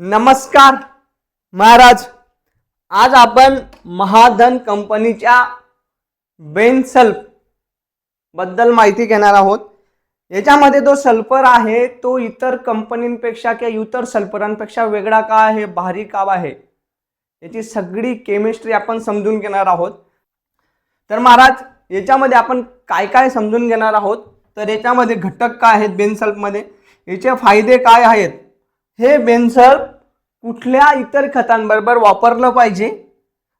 नमस्कार महाराज. आज आपण महाधन कंपनीच्या बेनसल्फबद्दल माहिती घेणार आहोत. याच्यामध्ये जो सल्फर आहे तो इतर कंपनींपेक्षा किंवा इतर सल्फरांपेक्षा वेगळा का आहे भारी का आहे याची सगळी केमिस्ट्री आपण समजून घेणार आहोत. तर महाराज याच्यामध्ये आपण काय काय समजून घेणार आहोत? तर याच्यामध्ये घटक काय आहेत बेनसल्फमध्ये? याचे फायदे काय आहेत? हे बेनसल्फ कुठल्या इतर खतांबरोबर वापरलं पाहिजे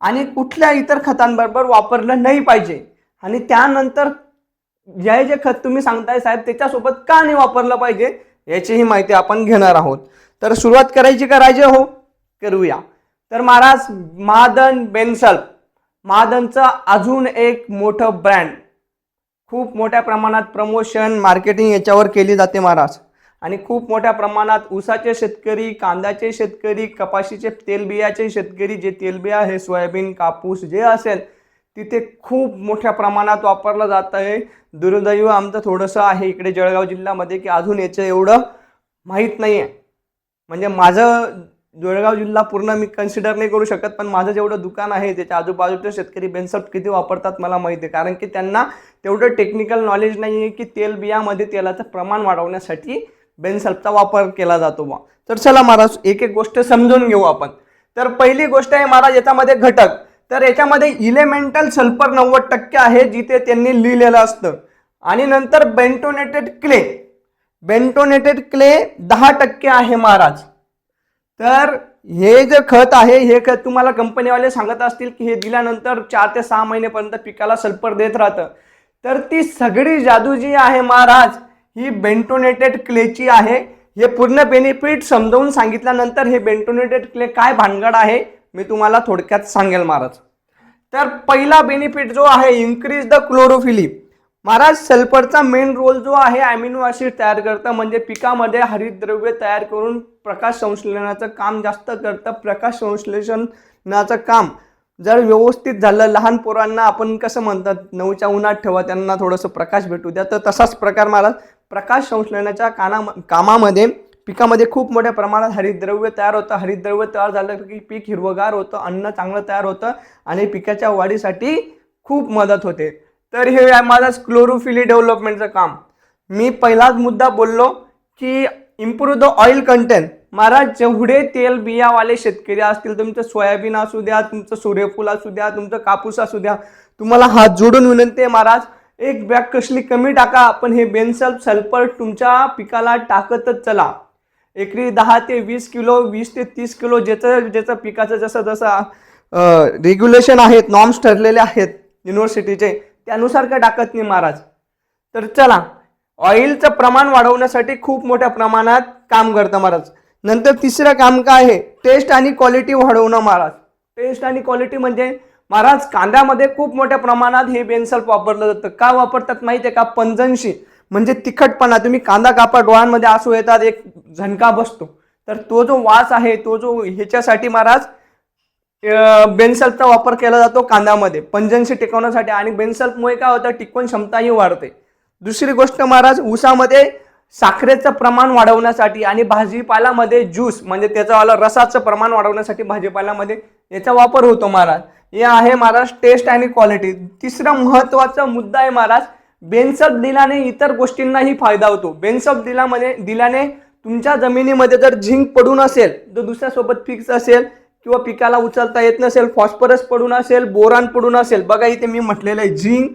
आणि कुठल्या इतर खतांबरोबर वापरलं नाही पाहिजे? आणि त्यानंतर जे जे खत तुम्ही सांगताय साहेब त्याच्यासोबत का नाही वापरलं पाहिजे याचीही माहिती आपण घेणार आहोत. तर सुरुवात करायची करायची हो? करूया. तर महाराज महादन बेन्सल महादनचं अजून एक मोठं ब्रँड खूप मोठ्या प्रमाणात प्रमोशन मार्केटिंग याच्यावर केली जाते महाराज. आणि खूप मोठ्या प्रमाणात ऊसाचे शेतकरी कांद्याचे शेतकरी कपाशीचे तेलबियाचे शेतकरी जे तेलबिया आहे सोयाबीन कापूस जे असेल तिथे खूप मोठ्या प्रमाणात वापरलं जात आहे. दुर्दैव आमचं थोडंसं आहे इकडे जळगाव जिल्ह्यामध्ये की अजून याचं एवढं माहीत नाही आहे म्हणजे माझं जळगाव जिल्हा पूर्ण मी कन्सिडर नाही करू शकत पण माझं जेवढं दुकान आहे त्याच्या आजूबाजूचे शेतकरी बेनसल्फ किती वापरतात मला माहिती आहे. कारण की त्यांना तेवढं टेक्निकल नॉलेज नाही आहे की तेल बियामध्ये तेलाचं प्रमाण वाढवण्यासाठी बेनसल्फचा वापर केला जातो बा तर चला महाराज एक एक गोष्ट समजून घेऊ आपण. तर पहिली गोष्ट आहे महाराज याच्यामध्ये घटक. तर याच्यामध्ये इलेमेंटल सल्फर नव्वद टक्के आहे जिथे त्यांनी लिहिलेलं असतं. आणि नंतर बेंटोनेटेड क्ले बेंटोनेटेड क्ले दहा टक्के आहे महाराज. तर हे जे खत आहे हे खत तुम्हाला कंपनीवाले सांगत असतील की हे दिल्यानंतर चार ते सहा महिनेपर्यंत पिकाला सल्फर देत राहतं. तर ती सगळी जादू जी आहे महाराज ही बेंटोनेटेड क्लेची आहे. हे पूर्ण बेनिफिट समजावून सांगितल्यानंतर हे बेंटोनेटेड क्ले काय भानगड आहे मी तुम्हाला थोडक्यात सांगेल महाराज. तर पहिला बेनिफिट जो आहे इन्क्रीज द क्लोरोफिली महाराज सल्फरचा मेन रोल जो आहे ॲमिनो ॲसिड तयार करतं म्हणजे पिकामध्ये हरितद्रव्य तयार करून प्रकाश संश्लेषणाचं काम जास्त करतं प्रकाश संश्लेषणाचं काम. जर व्यवस्थित झालं लहान पोरांना आपण कसं म्हणतात नऊच्या उन्हात ठेवा त्यांना थोडंसं प्रकाश भेटू द्या. तर तसाच प्रकार महाराज प्रकाश संश्लेषणाच्या काना कामामध्ये पिकामध्ये खूप मोठ्या प्रमाणात हरितद्रव्य तयार होतं. हरितद्रव्य तयार झालं की पीक हिरवगार होतं अन्न चांगलं तयार होतं आणि पिकाच्या वाढीसाठी खूप मदत होते. तर हे आहे माझं क्लोरोफिली डेव्हलपमेंटचं काम. मी पहिलाच मुद्दा बोललो की इम्प्रूव्ह द ऑइल कंटेंट महाराज जेवढे तेल बियावाले शेतकरी असतील तुमचं सोयाबीन असू द्या तुमचं सूर्यफूल असू द्या तुमचं कापूस असू द्या तुम्हाला हात जोडून विनंती आहे महाराज एक बॅग कसली कमी टाका पण हे बेनसल्फ सल्फर तुमच्या पिकाला टाकतच चला. एकरी दहा ते वीस किलो वीस ते तीस किलो ज्याचं ज्याचं पिकाचं जसं जसं रेग्युलेशन आहेत नॉर्म्स ठरलेले आहेत युनिव्हर्सिटीचे त्यानुसार काय टाकत नाही महाराज? तर चला ऑइलचं प्रमाण वाढवण्यासाठी खूप मोठ्या प्रमाणात काम करतं महाराज. नंतर तिसरं काम काय आहे? टेस्ट आणि क्वालिटी वाढवणं महाराज. टेस्ट आणि क्वालिटी म्हणजे महाराज कांद्यामध्ये खूप मोठ्या प्रमाणात हे बेनसल्फ वापरलं जातं. का वापरतात माहिती आहे का? पंजनशी म्हणजे तिखटपणा. तुम्ही कांदा कापा डोळ्यांमध्ये आसू येतात एक झणका बसतो. तर तो जो वास आहे तो जो ह्याच्यासाठी महाराज बेनसल्फचा वापर केला जातो कांद्यामध्ये. पंजनशी टिकवण्यासाठी. आणि बेनसल्फमुळे काय होतं? टिकवण क्षमताही वाढते. दुसरी गोष्ट महाराज ऊसामध्ये साखरेचं प्रमाण वाढवण्यासाठी आणि भाजीपाल्यामध्ये ज्यूस म्हणजे त्याचं रसाचं प्रमाण वाढवण्यासाठी भाजीपाल्यामध्ये याचा वापर होतो महाराज. हे आहे महाराज टेस्ट आणि क्वालिटी तिसरा महत्त्वाचा मुद्दा आहे महाराज बेनसल्फ दिल्याने इतर गोष्टींनाही फायदा होतो. बेनसल्फ दिलामध्ये दिल्याने तुमच्या जमिनीमध्ये जर झिंक पडून असेल तर दुसऱ्यासोबत फिक्स असेल किंवा पिकाला उचलता येत नसेल फॉस्फरस पडून असेल बोरान पडून असेल बघा इथे मी म्हटलेलं आहे झिंक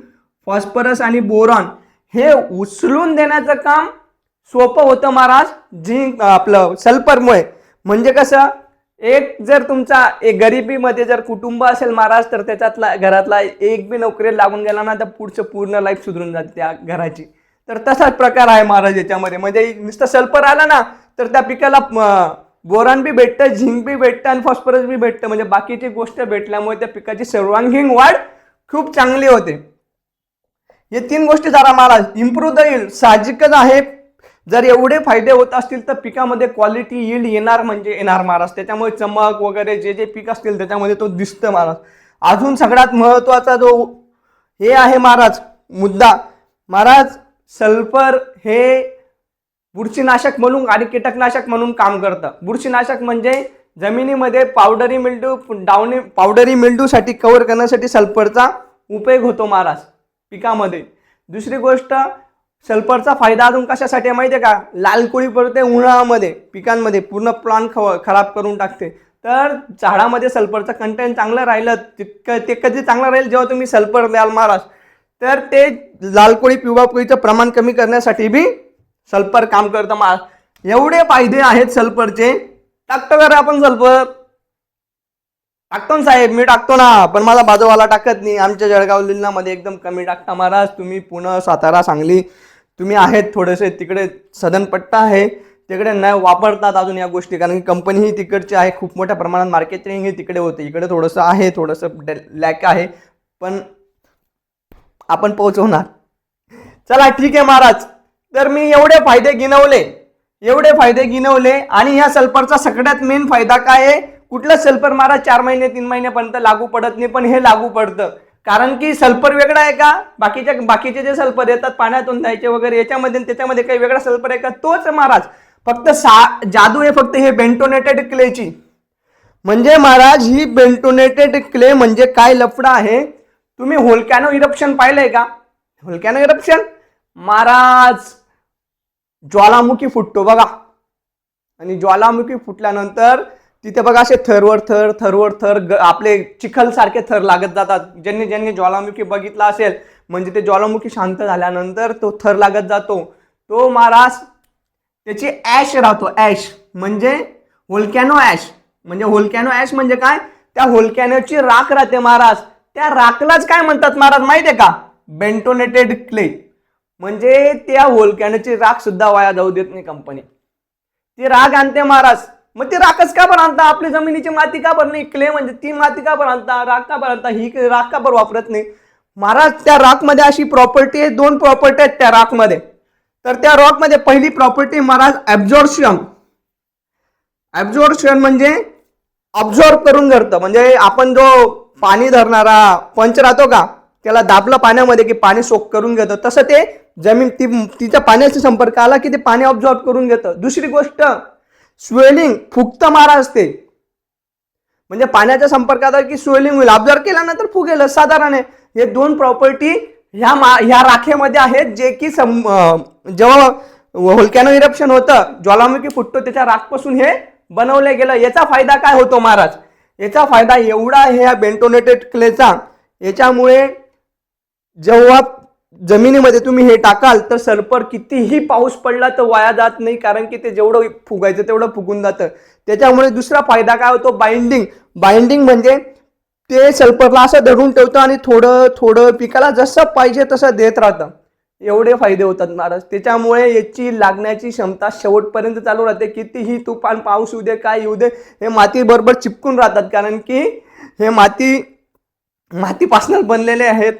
फॉस्फरस आणि बोरॉन हे उचलून देण्याचं काम सोपं होतं महाराज झिंक आपलं सल्फरमुळे म्हणजे कसं एक जर तुमचा एक गरिबीमध्ये जर कुटुंब असेल महाराज तर त्याच्यातला घरातला एक बी नोकरी लागून गेला ना तर पुढचं पूर्ण लाईफ सुधरून जाते त्या घराची. तर तसाच प्रकार आहे महाराज याच्यामध्ये. म्हणजे नुसतं सल्फर आला ना तर त्या पिकाला बोरान बी भेटतं झिंक बी भेटतं आणि फॉस्फरस बी भेटतं. म्हणजे बाकीची गोष्ट भेटल्यामुळे त्या पिकाची सर्वांगीण वाढ खूप चांगली होते. हे तीन गोष्टी जरा महाराज इम्प्रूव्ह द येईल साहजिकच आहे जर एवढे फायदे होत असतील तर पिकामध्ये क्वालिटी यील्ड येणार म्हणजे येणार महाराज. त्याच्यामुळे चमक वगैरे जे जे पीक असतील त्याच्यामध्ये तो दिसतं महाराज. अजून सगळ्यात महत्त्वाचा जो हे आहे महाराज मुद्दा महाराज सल्फर हे बुरशीनाशक म्हणून आणि कीटकनाशक म्हणून काम करतं. बुरशीनाशक म्हणजे जमिनीमध्ये पावडरी मिल्डू डावणी पावडरी मिल्डूसाठी कव्हर करण्यासाठी सल्फरचा उपयोग होतो महाराज पिकामध्ये. दुसरी गोष्ट सल्फरचा फायदा अजून कशासाठी माहिती आहे का? लाल कोळी पडते उन्हाळ्यामध्ये पिकांमध्ये पूर्ण प्लांट खव खराब करून टाकते. तर झाडामध्ये सल्फरचं कंटेंट चांगलं राहिलं तितकं ते कधी चांगलं राहील जेव्हा तुम्ही सल्फर द्याल महाराज. तर ते लाल कोळी पिवळा कोळीचं प्रमाण कमी करण्यासाठी बी सल्फर काम करतं महाराज. एवढे फायदे आहेत सल्फरचे. टाकतो का आपण सल्फर? टाकतो ना साहेब मी टाकतो ना. पण मला बाजूवाला टाकत नाही. आमच्या जळगाव जिल्ह्यामध्ये एकदम कमी टाकता महाराज. तुम्ही पुणे सातारा सांगली तुम्ही आहेत थोडेसे तिकडे सदनपट्टा आहे तिकडे न वापरतात अजून या गोष्टी कारण की कंपनी ही तिकडची आहे खूप मोठ्या प्रमाणात मार्केटिंग ही तिकडे होते. इकडे थोडंसं आहे थोडंसं लॅक आहे पण आपण पोहोचवणार. चला ठीक आहे महाराज. तर मी एवढे फायदे गिनवले एवढे फायदे गिनवले आणि ह्या सल्फरचा सगळ्यात मेन फायदा काय आहे? कुठलं सल्फर महाराज चार महिने तीन महिन्यापर्यंत लागू पडत नाही पण हे लागू पडतं. कारण की सल्फर वेगळा आहे का? बाकीच्या बाकीचे जे सल्फर येतात पाण्यातून द्यायचे वगैरे याच्यामध्ये त्याच्यामध्ये काही वेगळा सल्फर आहे का? तोच महाराज. फक्त सा जादू आहे फक्त हे बेंटोनेटेड क्लेची. म्हणजे महाराज ही बेंटोनेटेड क्ले म्हणजे काय लफडा आहे? तुम्ही होलकॅनो इरप्शन पाहिलंय का? होलकॅनो इरप्शन? महाराज ज्वालामुखी फुटतो बघा. आणि ज्वालामुखी फुटल्यानंतर तिथे बघा असे थरवर थर थरवर थर आपले चिखलसारखे थर लागत जातात. ज्यांनी ज्यांनी ज्वालामुखी बघितला असेल म्हणजे ते ज्वालामुखी शांत झाल्यानंतर तो थर लागत जातो. तो महाराज त्याची ॲश राहतो ॲश म्हणजे होलकॅनो ॲश म्हणजे होलकॅनो ॲश म्हणजे काय? त्या होलकॅनोची राख राहते महाराज. त्या राखलाच काय म्हणतात महाराज माहिती आहे का? बेंटोनेटेड क्ले म्हणजे त्या होलकॅनोची राख सुद्धा वाया जाऊ देत नाही कंपनी ती राग आणते महाराज. मग ते राखच का बरं आणता? आपली जमिनीची माती का बरं नाही? क्ले म्हणजे ती माती का बरं आणता? राख का बरं आणता? ही राख का बरं वापरत नाही? महाराज त्या राखमध्ये अशी प्रॉपर्टी आहे दोन प्रॉपर्टी आहेत त्या राखमध्ये. तर त्या रॉकमध्ये पहिली प्रॉपर्टी महाराज ॲब्झॉर्शन ॲब्झॉर्शन म्हणजे ऑब्झॉर्ब करून धरतं. म्हणजे आपण जो पाणी धरणारा पंच राहतो का त्याला दाबलं पाण्यामध्ये की पाणी सोक करून घेतं. तसं ते जमीन ती तिच्या पाण्याशी संपर्क आला की ते पाणी ऑब्झॉर्ब करून घेतं. दुसरी गोष्ट स्वेलिंग फुक्त महाराज असते. म्हणजे पाण्याच्या संपर्कात की स्वेलिंग होईल. ऑब्झर्व केल्यानंतर फुगेल साधारण आहे हे दोन प्रॉपर्टी ह्या मा ह्या राखेमध्ये आहेत जे की सम जेव्हा होलकॅनो इरप्शन होतं ज्वालामुखी फुटतो त्याच्या राखपासून हे बनवलं गेलं. याचा फायदा काय होतो महाराज? याचा फायदा एवढा आहे ह्या बेंटोनेटेड क्लेचा याच्यामुळे जेव्हा जमिनीमध्ये तुम्ही हे टाकाल तर सल्फर कितीही पाऊस पडला तर वाया जात नाही कारण की ते जेवढं फुगायचं तेवढं फुगून जातं. त्याच्यामुळे दुसरा फायदा काय होतो? बाइंडिंग बाइंडिंग म्हणजे ते सल्फरला असं धरून ठेवतं आणि थोडं थोडं पिकाला जसं पाहिजे तसं देत राहतं. एवढे फायदे होतात महाराज. त्याच्यामुळे याची लागण्याची क्षमता शेवटपर्यंत चालू राहते. कितीही तुफान पाऊस येऊ दे काय येऊ दे हे माती बरोबर चिपकून राहतात कारण की हे माती मातीपासूनच बनलेले आहेत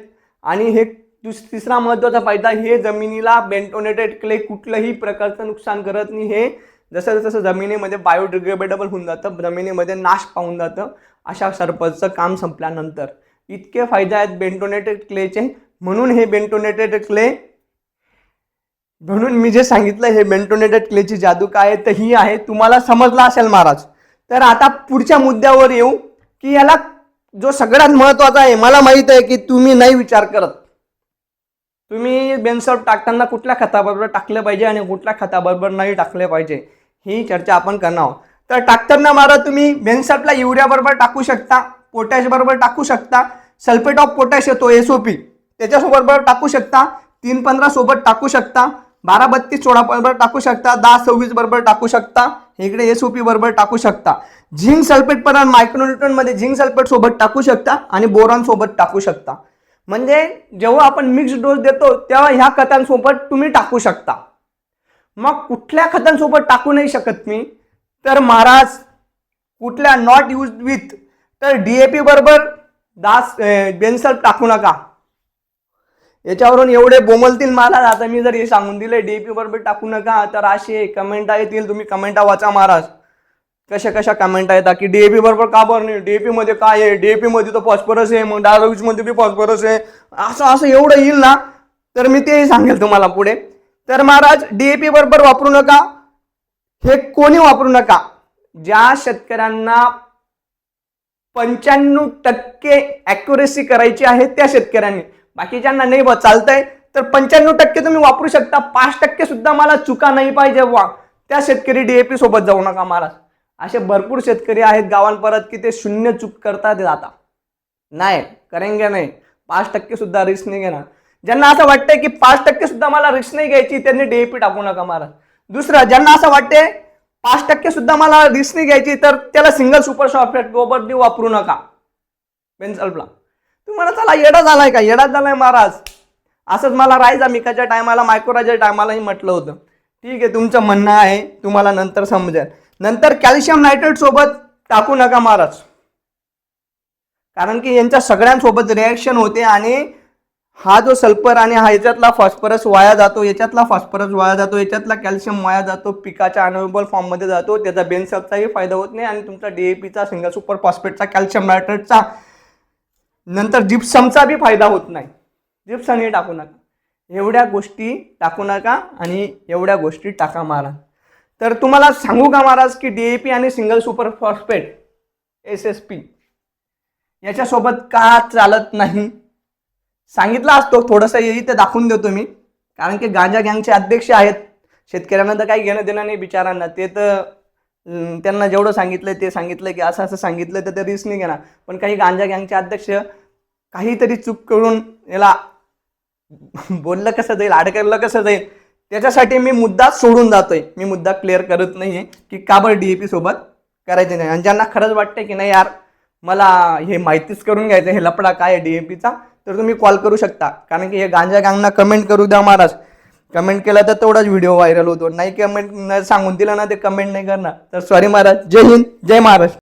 आणि हे दुस तिसरा महत्त्वाचा फायदा हे जमिनीला बेंटोनेटेड क्ले कुठलंही प्रकारचं नुकसान करत नाही. हे जसं जसं जमिनीमध्ये बायोडिग्रेडेबल होऊन जातं जमिनीमध्ये नाश पाहून जातं अशा सरपंचचं काम संपल्यानंतर. इतके फायदे आहेत बेंटोनेटेड क्लेचे म्हणून हे बेंटोनेटेड क्ले म्हणून मी जे सांगितलं हे बेंटोनेटेड क्लेची जादू काय तर ही आहे. तुम्हाला समजला असेल महाराज. तर आता पुढच्या मुद्द्यावर येऊ की याला जो सगळ्यात महत्त्वाचा आहे मला माहीत आहे की तुम्ही नाही विचार करत. तुम्ही बेनसॉल्ट टाकताना कुठल्या खताबरोबर टाकलं पाहिजे आणि कुठल्या खताबरोबर नाही टाकले पाहिजे? ही चर्चा आपण करणार आहोत. तर टाकताना मारा तुम्ही बेनसॉल्टला युरिया बरोबर टाकू शकता पोटॅश बरोबर टाकू शकता सल्फेट ऑफ पोटॅश येतो एस ओपी त्याच्यासोबत टाकू शकता तीन पंधरा सोबत टाकू शकता बारा बत्तीस सोळा बरोबर टाकू शकता दहा सव्वीस बरोबर टाकू शकता इकडे एस ओ पी बरोबर टाकू शकता. झिंक सल्फेट पण मायक्रोन्युट्रनमध्ये झिंक सल्फेट सोबत टाकू शकता आणि बोरॉन सोबत टाकू शकता. म्हणजे जेव्हा आपण मिक्स डोस देतो तेव्हा ह्या खतांसोबत तुम्ही टाकू शकता. मग कुठल्या खतांसोबत टाकू नाही शकत मी? तर महाराज कुठल्या नॉट यूज विथ तर डी ए पी बरोबर दास बेन्सल टाकू नका. याच्यावरून एवढे बोमलतील महाराज आता मी जर हे सांगून दिले डीएपी बरोबर टाकू नका तर असे कमेंटा येतील तुम्ही कमेंटा वाचा महाराज. कशा कशा कमेंट येतात की डीएपी बरोबर का बरं नाही? डीएपी मध्ये काय आहे? डीएपी मध्ये तर फॉस्फरस आहे मग डायरोग्समध्ये बी फॉस्फरस आहे. असं असं एवढं येईल ना? तर मी तेही सांगेल तुम्हाला पुढे. तर महाराज डीएपी बरोबर वापरू नका. हे कोणी वापरू नका? ज्या शेतकऱ्यांना पंच्याण्णव टक्के अॅक्युरेसी करायची आहे त्या शेतकऱ्यांनी. बाकीच्यांना नाही चालतंय. तर पंच्याण्णव टक्के तुम्ही वापरू शकता. पाच टक्के सुद्धा मला चुका नाही पाहिजे वा त्या शेतकरी डीएपी सोबत जाऊ नका महाराज. असे भरपूर शेतकरी आहेत गावांपरत की ते शून्य चूक करतात जाता नाही करेंगे नाही. पाच टक्के सुद्धा रिस्क नाही घेणार. ज्यांना असं वाटतंय की पाच टक्के सुद्धा मला रिस्क नाही घ्यायची त्यांनी डेपी टाकू नका महाराज. दुसरं ज्यांना असं वाटते पाच टक्के सुद्धा मला रिस्क नाही घ्यायची तर त्याला सिंगल सुपर सॉफ्टवेअर गोबर वापरू नका. पेन्सल्पला तुम्हाला चला येडा झालाय का? येडा झालाय महाराज. असंच मला राईज मिकाच्या टायमाला मायक्रोराच्या टायमालाही म्हटलं होतं. ठीक आहे तुमचं म्हणणं आहे तुम्हाला नंतर समजेल. नंतर कॅल्शियम नायट्रेट सोबत टाकू नका महाराज. कारण की यांच्या सगळ्यांसोबत रिॲक्शन होते आणि हा जो सल्फर आणि हा याच्यातला फॉस्फरस वाया जातो याच्यातला फॉस्फरस वाया जातो याच्यातला कॅल्शियम वाया जातो पिकाच्या अनवेबल फॉर्ममध्ये जातो त्याचा बेनसल्फचाही फायदा होत नाही आणि तुमचा डीएपीचा सिंगल सुपर फॉस्फेटचा कॅल्शियम नायट्रेटचा नंतर जिप्समचा बी फायदा होत नाही. जिप्समही टाकू नका. एवढ्या गोष्टी टाकू नका आणि एवढ्या गोष्टी टाका मारा तर तुम्हाला सांगू का महाराज की डी ए पी आणि single super phosphate S S P याच्यासोबत का चालत नाही? सांगितलं असतो थोडंसं इथे दाखवून देतो मी. कारण की गांजा गँगचे अध्यक्ष आहेत. शेतकऱ्यांना तर काही घेणं देणं नाही बिचारांना. ते तर त्यांना जेवढं सांगितलं ते सांगितलं की असं असं सांगितलं तर ते रिस्क नाही घेणार. पण काही गांजा गँगचे अध्यक्ष काहीतरी चूक करून याला बोललं कसं जाईल अडकलं कसं जाईल? त्याच्यासाठी मी मुद्दा सोडून जातोय. मी मुद्दा क्लिअर करत नाहीये की का बरं पी सोबत करायचे नाही. आणि ज्यांना खरंच वाटतंय की नाही यार मला हे माहितीच करून घ्यायचं हे लपडा काय आहे डी ए पीचा तर तुम्ही कॉल करू शकता. कारण की हे गांजा गांगना कमेंट करू द्या महाराज. कमेंट केला तर तेवढाच व्हिडिओ व्हायरल होतो. नाही कमेंट सांगून दिला ना ते कमेंट नाही करणार. तर सॉरी महाराज. जय हिंद जय महाराज